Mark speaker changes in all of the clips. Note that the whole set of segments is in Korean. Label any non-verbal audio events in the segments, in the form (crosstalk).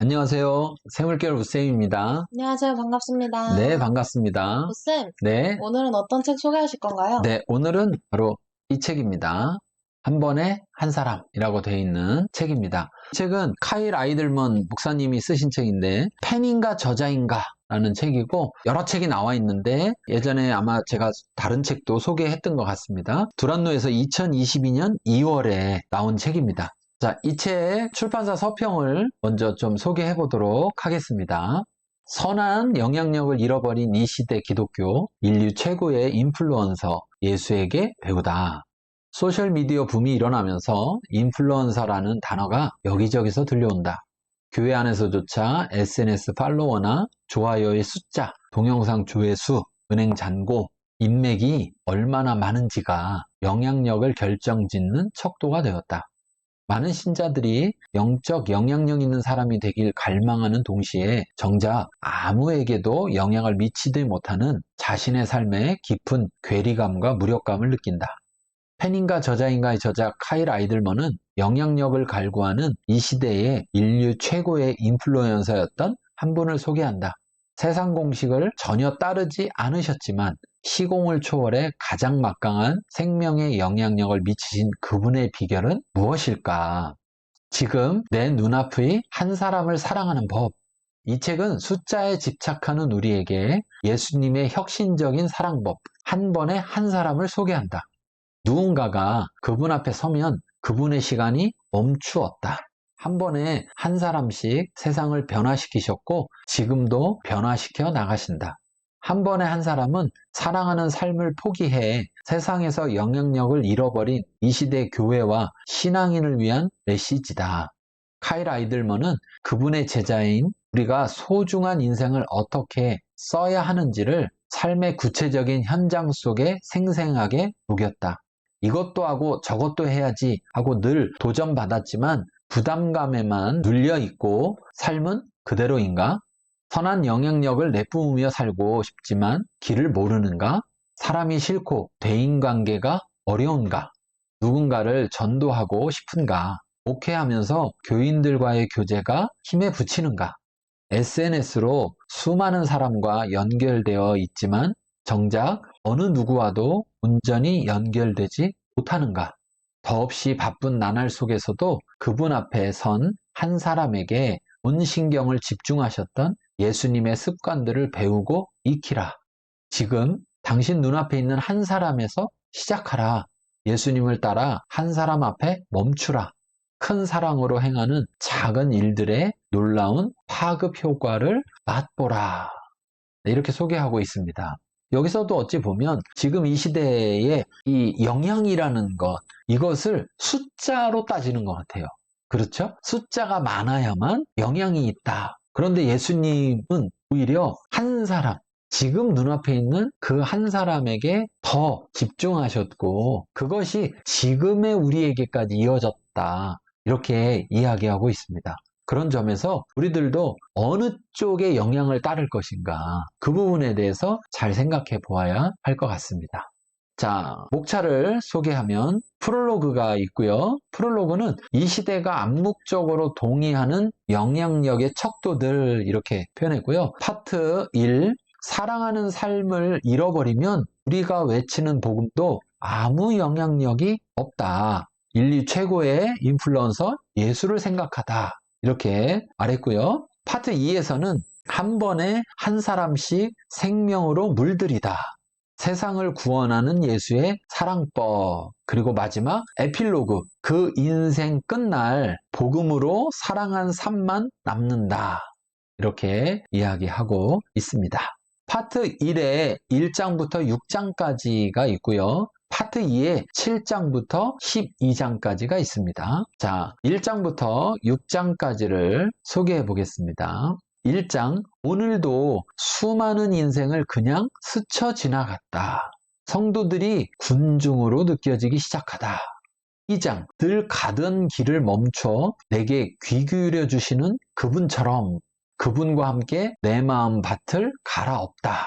Speaker 1: 안녕하세요. 세물결 우쌤입니다.
Speaker 2: 안녕하세요. 반갑습니다.
Speaker 1: 네, 반갑습니다.
Speaker 2: 오쌤,
Speaker 1: 네,
Speaker 2: 오늘은 어떤 책 소개하실 건가요?
Speaker 1: 네, 오늘은 바로 이 책입니다. 한 번에 한 사람이라고 되어 있는 책입니다. 이 책은 카일 아이들먼 목사님이 쓰신 책인데 팬인가 저자인가 라는 책이고 여러 책이 나와 있는데 예전에 아마 제가 다른 책도 소개했던 것 같습니다. 두란노에서 2022년 2월에 나온 책입니다. 자, 이책 출판사 서평을 먼저 좀 소개해 보도록 하겠습니다. 선한 영향력을 잃어버린 이 시대 기독교, 인류 최고의 인플루언서 예수에게 배우다. 소셜미디어 붐이 일어나면서 인플루언서라는 단어가 여기저기서 들려온다. 교회 안에서조차 SNS 팔로워나 좋아요의 숫자, 동영상 조회수, 은행 잔고, 인맥이 얼마나 많은지가 영향력을 결정짓는 척도가 되었다. 많은 신자들이 영적 영향력 있는 사람이 되길 갈망하는 동시에 정작 아무에게도 영향을 미치지 못하는 자신의 삶에 깊은 괴리감과 무력감을 느낀다. 팬인가 저자인가의 저자 카일 아이들먼은 영향력을 갈구하는 이 시대의 인류 최고의 인플루언서였던 한 분을 소개한다. 세상 공식을 전혀 따르지 않으셨지만 시공을 초월해 가장 막강한 생명의 영향력을 미치신 그분의 비결은 무엇일까? 지금 내 눈앞의 한 사람을 사랑하는 법. 이 책은 숫자에 집착하는 우리에게 예수님의 혁신적인 사랑법, 한 번에 한 사람을 소개한다. 누군가가 그분 앞에 서면 그분의 시간이 멈추었다. 한 번에 한 사람씩 세상을 변화시키셨고 지금도 변화시켜 나가신다. 한 번에 한 사람은 사랑하는 삶을 포기해 세상에서 영향력을 잃어버린 이 시대 교회와 신앙인을 위한 메시지다. 카일 아이들먼은 그분의 제자인 우리가 소중한 인생을 어떻게 써야 하는지를 삶의 구체적인 현장 속에 생생하게 녹였다. 이것도 하고 저것도 해야지 하고 늘 도전받았지만 부담감에만 눌려 있고 삶은 그대로인가? 선한 영향력을 내뿜으며 살고 싶지만 길을 모르는가? 사람이 싫고 대인관계가 어려운가? 누군가를 전도하고 싶은가? 목회하면서 교인들과의 교제가 힘에 부치는가? SNS로 수많은 사람과 연결되어 있지만 정작 어느 누구와도 온전히 연결되지 못하는가? 더없이 바쁜 나날 속에서도 그분 앞에 선 한 사람에게 온 신경을 집중하셨던 예수님의 습관들을 배우고 익히라. 지금 당신 눈앞에 있는 한 사람에서 시작하라. 예수님을 따라 한 사람 앞에 멈추라. 큰 사랑으로 행하는 작은 일들의 놀라운 파급 효과를 맛보라. 네, 이렇게 소개하고 있습니다. 여기서도 어찌 보면 지금 이 시대에 이 영향이라는 것, 이것을 숫자로 따지는 것 같아요. 그렇죠? 숫자가 많아야만 영향이 있다. 그런데 예수님은 오히려 한 사람, 지금 눈앞에 있는 그 한 사람에게 더 집중하셨고, 그것이 지금의 우리에게까지 이어졌다. 이렇게 이야기하고 있습니다. 그런 점에서 우리들도 어느 쪽에 영향을 따를 것인가 그 부분에 대해서 잘 생각해 보아야 할 것 같습니다. 자, 목차를 소개하면 프롤로그가 있고요. 프롤로그는 이 시대가 암묵적으로 동의하는 영향력의 척도들 이렇게 표현했고요. 파트 1, 사랑하는 삶을 잃어버리면 우리가 외치는 복음도 아무 영향력이 없다. 인류 최고의 인플루언서 예수를 생각하다. 이렇게 말했고요. 파트 2에서는 한 번에 한 사람씩 생명으로 물들이다. 세상을 구원하는 예수의 사랑법. 그리고 마지막 에필로그. 그 인생 끝날 복음으로 사랑한 삶만 남는다. 이렇게 이야기하고 있습니다. 파트 1에 1장부터 6장까지가 있고요. 파트 2에 7장부터 12장까지가 있습니다. 자, 1장부터 6장까지를 소개해 보겠습니다. 1장, 오늘도 수많은 인생을 그냥 스쳐 지나갔다. 성도들이 군중으로 느껴지기 시작하다. 2장, 늘 가던 길을 멈춰 내게 귀 기울여 주시는 그분처럼 그분과 함께 내 마음 밭을 갈아엎다.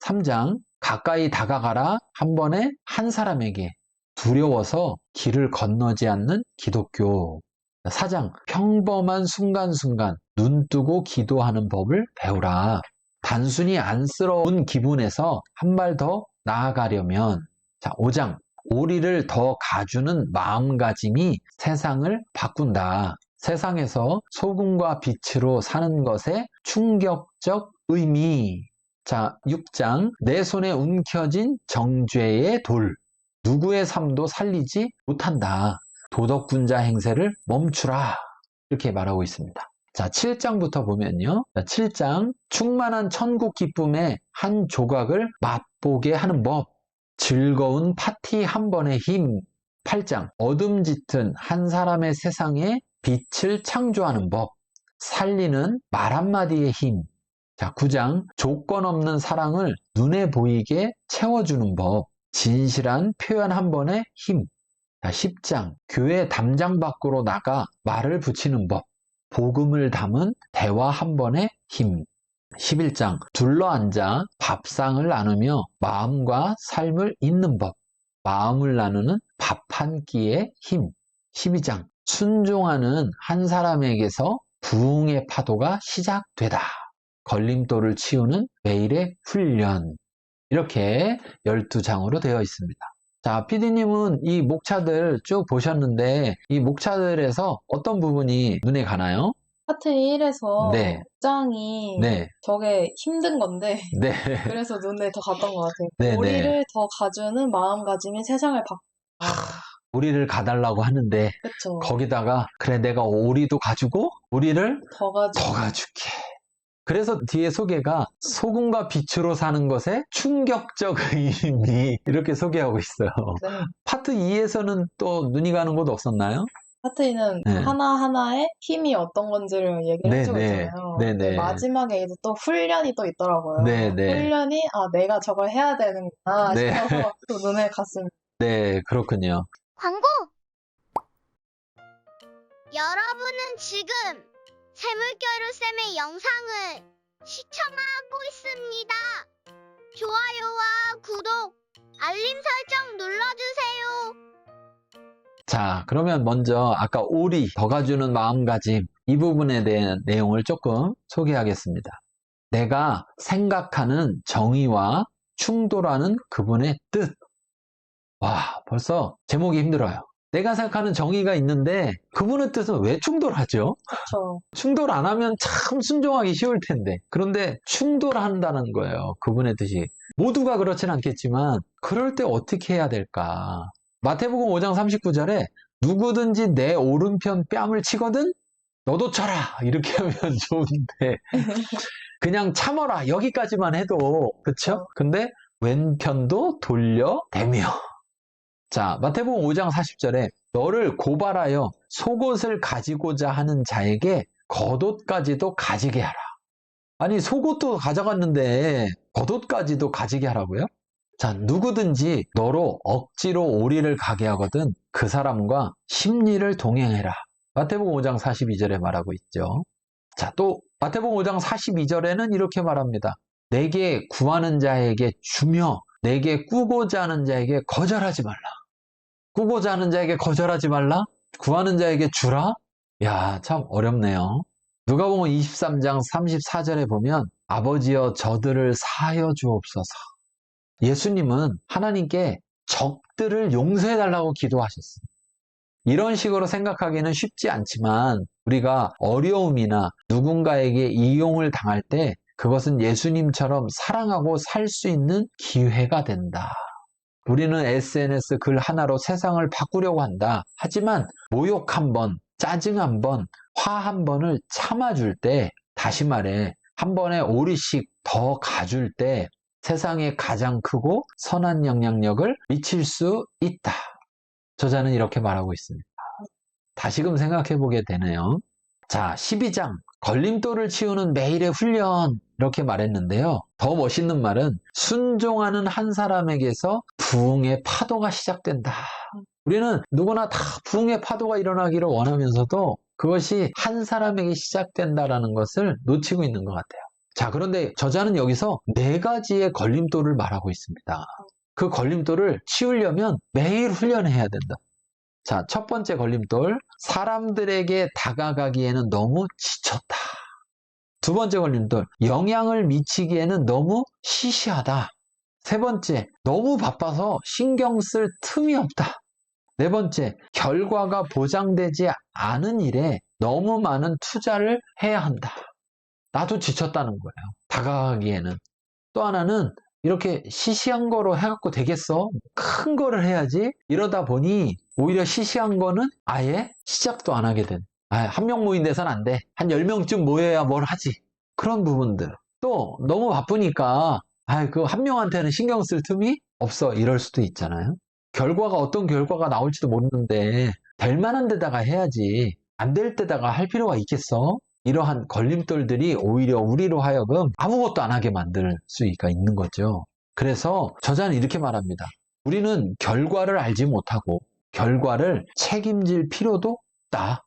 Speaker 1: 3장, 가까이 다가가라 한 번에 한 사람에게 두려워서 길을 건너지 않는 기독교. 4장 평범한 순간순간 눈 뜨고 기도하는 법을 배우라. 단순히 안쓰러운 기분에서 한 발 더 나아가려면 자, 5장 오리를 더 가주는 마음가짐이 세상을 바꾼다. 세상에서 소금과 빛으로 사는 것의 충격적 의미. 자, 6장 내 손에 움켜진 정죄의 돌. 누구의 삶도 살리지 못한다. 도덕군자 행세를 멈추라. 이렇게 말하고 있습니다. 자, 7장부터 보면요. 자, 7장 충만한 천국 기쁨의 한 조각을 맛보게 하는 법. 즐거운 파티 한 번의 힘. 8장 어둠 짙은 한 사람의 세상에 빛을 창조하는 법. 살리는 말 한마디의 힘. 자, 9장 조건 없는 사랑을 눈에 보이게 채워주는 법. 진실한 표현 한 번의 힘. 자, 10장 교회 담장 밖으로 나가 말을 붙이는 법. 복음을 담은 대화 한 번의 힘. 11장 둘러앉아 밥상을 나누며 마음과 삶을 잇는 법. 마음을 나누는 밥 한 끼의 힘. 12장 순종하는 한 사람에게서 부흥의 파도가 시작되다. 걸림돌을 치우는 매일의 훈련. 이렇게 12장으로 되어 있습니다. 자, PD님은 이 목차들 쭉 보셨는데, 이 목차들에서 어떤 부분이 눈에 가나요?
Speaker 2: 파트 1에서
Speaker 1: 네.
Speaker 2: 복장이
Speaker 1: 네,
Speaker 2: 저게 힘든 건데
Speaker 1: 네, (laughs)
Speaker 2: 그래서 눈에 더 갔던 것 같아요.
Speaker 1: 네, 네.
Speaker 2: 우리를 더 가주는 마음가짐이 세상을 바꿔.
Speaker 1: 우리를 가달라고 하는데,
Speaker 2: 그쵸.
Speaker 1: 거기다가, 그래, 내가 오리도 가지고, 우리를
Speaker 2: 더 가주.
Speaker 1: 더 가줄게. 그래서 뒤에 소개가 소금과 빛으로 사는 것에 충격적 (laughs) 의미 이렇게 소개하고 있어요.
Speaker 2: 네.
Speaker 1: 파트 2에서는 또 눈이 가는 곳 없었나요?
Speaker 2: 파트 2는
Speaker 1: 네.
Speaker 2: 하나하나의 힘이 어떤 건지를 얘기를
Speaker 1: 네,
Speaker 2: 해주고
Speaker 1: 네.
Speaker 2: 있잖아요.
Speaker 1: 네, 네.
Speaker 2: 마지막에 이제 또 훈련이 또 있더라고요.
Speaker 1: 네, 네.
Speaker 2: 훈련이 아 내가 저걸 해야 되는구나
Speaker 1: 네.
Speaker 2: 싶어서 (laughs) 또 눈에 갔습니다.
Speaker 1: 네, 그렇군요.
Speaker 3: 광고! 여러분은 지금 세물겨루 쌤의 영상을 시청하고 있습니다. 좋아요와 구독, 알림 설정 눌러주세요.
Speaker 1: 자, 그러면 먼저 아까 오리, 더 가주는 마음가짐 이 부분에 대한 내용을 조금 소개하겠습니다. 내가 생각하는 정의와 충돌하는 그분의 뜻. 와, 벌써 제목이 힘들어요. 내가 생각하는 정의가 있는데 그분의 뜻은 왜 충돌하죠?
Speaker 2: 그렇죠.
Speaker 1: 충돌 안 하면 참 순종하기 쉬울 텐데. 그런데 충돌한다는 거예요. 그분의 뜻이. 모두가 그렇진 않겠지만, 그럴 때 어떻게 해야 될까? 마태복음 5장 39절에 누구든지 내 오른편 뺨을 치거든? 너도 쳐라! 이렇게 (laughs) 하면 좋은데, 그냥 참어라! 여기까지만 해도, 그쵸? 근데 왼편도 돌려 대며. 자, 마태복음 5장 40절에 너를 고발하여 속옷을 가지고자 하는 자에게 겉옷까지도 가지게 하라. 아니, 속옷도 가져갔는데 겉옷까지도 가지게 하라고요? 자, 누구든지 너로 억지로 오리를 가게 하거든 그 사람과 심리를 동행해라. 마태복음 5장 42절에 말하고 있죠. 자, 또 마태복음 5장 42절에는 이렇게 말합니다. 내게 구하는 자에게 주며 내게 꾸고자 하는 자에게 거절하지 말라. 꾸고자 하는 자에게 거절하지 말라? 구하는 자에게 주라? 야, 참 어렵네요. 누가복음 23장 34절에 보면 아버지여 저들을 사하여 주옵소서. 예수님은 하나님께 적들을 용서해 달라고 기도하셨습니다. 이런 식으로 생각하기는 쉽지 않지만 우리가 어려움이나 누군가에게 이용을 당할 때 그것은 예수님처럼 사랑하고 살 수 있는 기회가 된다. 우리는 SNS 글 하나로 세상을 바꾸려고 한다. 하지만 모욕 한 번, 짜증 한 번, 화 한 번을 참아줄 때, 다시 말해, 한 번에 오리씩 더 가줄 때 세상에 가장 크고 선한 영향력을 미칠 수 있다. 저자는 이렇게 말하고 있습니다. 다시금 생각해 보게 되네요. 자, 12장. 걸림돌을 치우는 매일의 훈련. 이렇게 말했는데요. 더 멋있는 말은 순종하는 한 사람에게서 부흥의 파도가 시작된다. 우리는 누구나 다 부흥의 파도가 일어나기를 원하면서도 그것이 한 사람에게 시작된다라는 것을 놓치고 있는 것 같아요. 자, 그런데 저자는 여기서 네 가지의 걸림돌을 말하고 있습니다. 그 걸림돌을 치우려면 매일 훈련해야 된다. 자, 첫 번째 걸림돌. 사람들에게 다가가기에는 너무 지쳤다. 두 번째 걸림돌. 영향을 미치기에는 너무 시시하다. 세 번째. 너무 바빠서 신경 쓸 틈이 없다. 네 번째. 결과가 보장되지 않은 일에 너무 많은 투자를 해야 한다. 나도 지쳤다는 거예요. 다가가기에는. 또 하나는 이렇게 시시한 거로 해갖고 되겠어? 큰 거를 해야지? 이러다 보니 오히려 시시한 거는 아예 시작도 안 하게 된. 아, 한 명 모인 데선 안 돼. 한 10명쯤 모여야 뭘 하지. 그런 부분들. 또 너무 바쁘니까 아, 그 한 명한테는 신경 쓸 틈이 없어. 이럴 수도 있잖아요. 결과가 어떤 결과가 나올지도 모르는데 될 만한 데다가 해야지. 안 될 때다가 할 필요가 있겠어? 이러한 걸림돌들이 오히려 우리로 하여금 아무것도 안 하게 만들 수가 있는 거죠. 그래서 저자는 이렇게 말합니다. 우리는 결과를 알지 못하고 결과를 책임질 필요도 없다.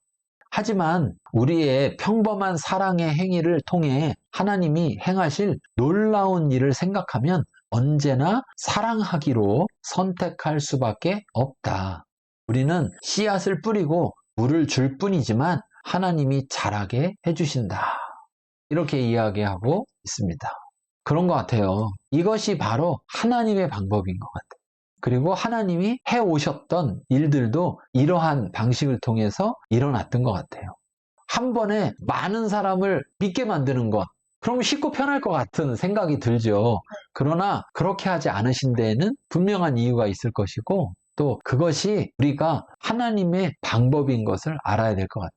Speaker 1: 하지만 우리의 평범한 사랑의 행위를 통해 하나님이 행하실 놀라운 일을 생각하면 언제나 사랑하기로 선택할 수밖에 없다. 우리는 씨앗을 뿌리고 물을 줄 뿐이지만 하나님이 자라게 해주신다. 이렇게 이야기하고 있습니다. 그런 것 같아요. 이것이 바로 하나님의 방법인 것 같아요. 그리고 하나님이 해 오셨던 일들도 이러한 방식을 통해서 일어났던 것 같아요. 한 번에 많은 사람을 믿게 만드는 것. 그럼 쉽고 편할 것 같은 생각이 들죠. 그러나 그렇게 하지 않으신 데에는 분명한 이유가 있을 것이고 또 그것이 우리가 하나님의 방법인 것을 알아야 될 것 같아요.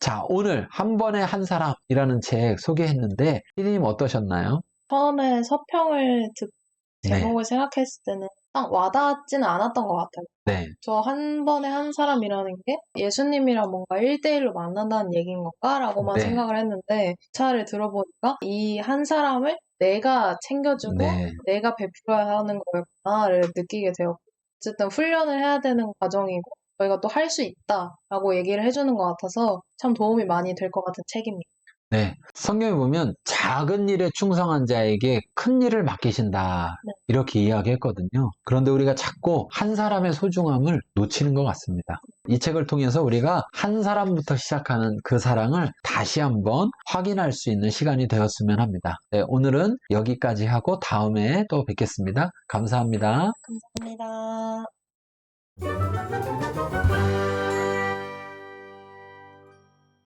Speaker 1: 자, 오늘 한 번에 한 사람이라는 책 소개했는데 피디님 어떠셨나요?
Speaker 2: 처음에 서평을 듣
Speaker 1: 네.
Speaker 2: 제목을 생각했을 때는 딱 와닿지는 않았던 것 같아요.
Speaker 1: 네.
Speaker 2: 저 한 번에 한 사람이라는 게 예수님이랑 뭔가 1대1로 만난다는 얘기인 건가라고만
Speaker 1: 네.
Speaker 2: 생각을 했는데 차를 들어보니까 이 한 사람을 내가 챙겨주고
Speaker 1: 네.
Speaker 2: 내가 베풀어야 하는 거였구나를 느끼게 되었고 어쨌든 훈련을 해야 되는 과정이고 저희가 또 할 수 있다라고 얘기를 해주는 것 같아서 참 도움이 많이 될 것 같은 책입니다.
Speaker 1: 네. 성경에 보면 작은 일에 충성한 자에게 큰 일을 맡기신다.
Speaker 2: 네.
Speaker 1: 이렇게 이야기했거든요. 그런데 우리가 자꾸 한 사람의 소중함을 놓치는 것 같습니다. 이 책을 통해서 우리가 한 사람부터 시작하는 그 사랑을 다시 한번 확인할 수 있는 시간이 되었으면 합니다. 네, 오늘은 여기까지 하고 다음에 또 뵙겠습니다. 감사합니다.
Speaker 2: 감사합니다.